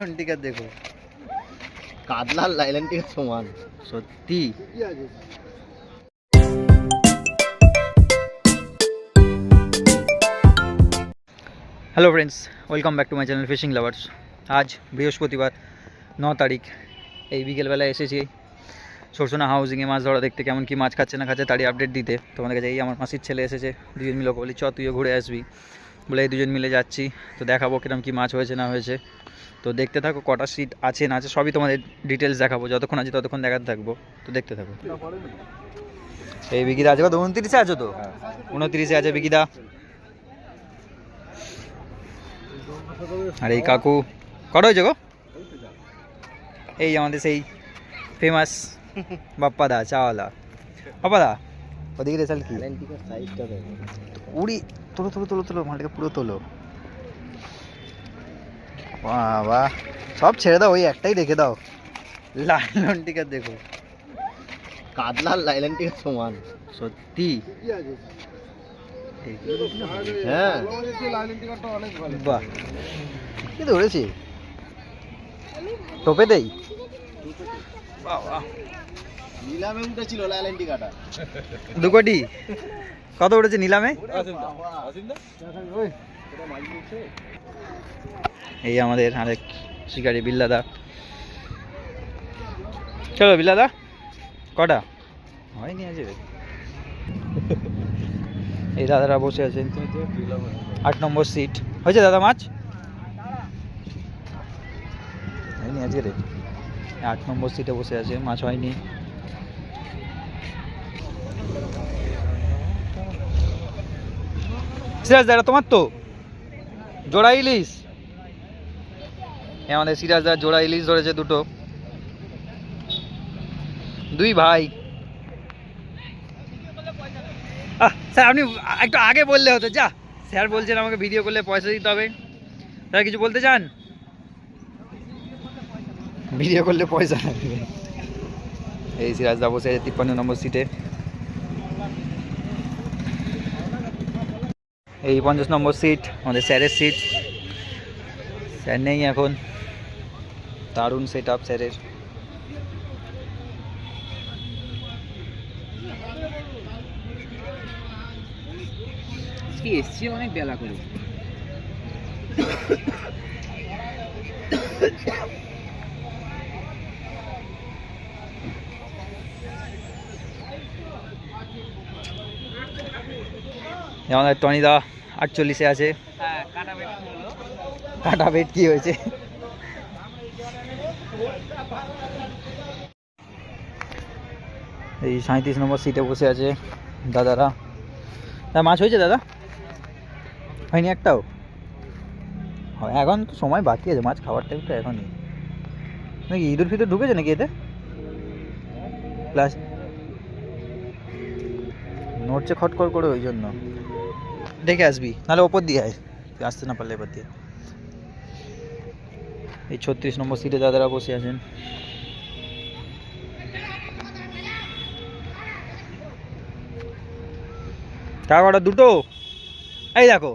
টিকা দেখো। কাতলার লাইলেন টিকা সমান সত্যি? Hello friends welcome back to my channel fishing lovers আজ বৃহস্পতিবার ন তারিখ। এই বিকেলবেলায় এসেছি সরসোনা হাউজিংয়ে মাছ ধরা দেখতে কেমন কি মাছ খাচ্ছে না খাচ্ছে তারই আপডেট দিতে। তোমাদের কাছে এই আমার মাসির ছেলে এসেছে দুজন মিলে বলি চ তুইও ঘুরে আসবি। বলে এই দুজন মিলে যাচ্ছি। তো দেখাবো কিরম কি মাছ হয়েছে, না হয়েছে। তো দেখতে থাকো কটা সিট আছে, না আছে, সবই তোমাদের ডিটেলস দেখাবো। যতক্ষণ আছে ততক্ষণ দেখাতে থাকব। তো দেখতে থাকো। এই বিকিদা আছে কত উনত্রিশে আছো তো? উনত্রিশে আছে বিকিদা। আর এই কাকু, কটা হয়েছে গো? এই আমাদের সেই ফেমাস বাপ্পাদা, চাওয়ালা। বাপ্পাদা ওদিকে রেজাল্ট কি? টিকার উড়ি তোলো তোলো তোলো তোলো মালটাকে পুরো তোলো। বাবা সব ছেড়ে দাও ওই একটাই রেখে দাও। লাইলন টিকা দেখো। কাতলার লাইলেন টিকা সমান সত্যি? হ্যাঁ। বাহ। কি ধরেছে? টোপে দেই? নিলামে উঠেছিল লাইলেন টিকাটা দু কোটি কত উঠেছে নিলামে? এই আমাদের আরেক শিকারি বিল্লাদা। চলো বিল্লাদা কটা? হয়নি আজ এই দাদারা বসে আছেন। আট নম্বর সিট হয়েছে দাদা মাছ? হয়নি আজকে রে। আট নম্বর সিটে বসে আছে, মাছ হয়নি। সিরাজ দাদা তোমার তো? জোড়া ইলিশ। এ আমাদের সিরাজ দাদা জোড়া ইলিশ ধরেছে দুটো। দুই ভাই। স্যার, আপনি একটু আগে বললে হতো, যা। স্যার বলছেন আমাকে ভিডিও করলে পয়সা দিতে হবে। স্যার, কিছু বলতে চান? ভিডিও করলে পয়সা লাগবে। এই সিরাজ দা বসে তিপ্পান্ন নম্বর সিটে এই পঞ্চাশ নম্বর সিট আমাদের স্যারের সিট স্যার নেই এখন। দারুণ সেট আপ স্যারের এসছি অনেক বেলা করে। আমাদের টনিদা আটচল্লিশে আছে। হ্যাঁ কাটা বেটা কি হয়েছে? এই সাঁত্রিশ নম্বর সিটে বসে আছে দাদারা। দাদা মাছ হয়েছে দাদা? হয়নি একটাও? হয় এখন তো সময় বাকি আছে মাছ খাওয়ার টাইম তো এখনই। নাকি ইঁদুর ফিদুর ঢুকেছে নাকি এতে? প্লাস নড়ছে খটকর করে ওই জন্য। দেখে আসবি। নাহলে ওপর দিয়ে আয় আসতে না পারলে এবার দিয়ে এই ছত্রিশ নম্বর সিটে দাদারা বসে আছেন টাকা দুটো? এই দেখো।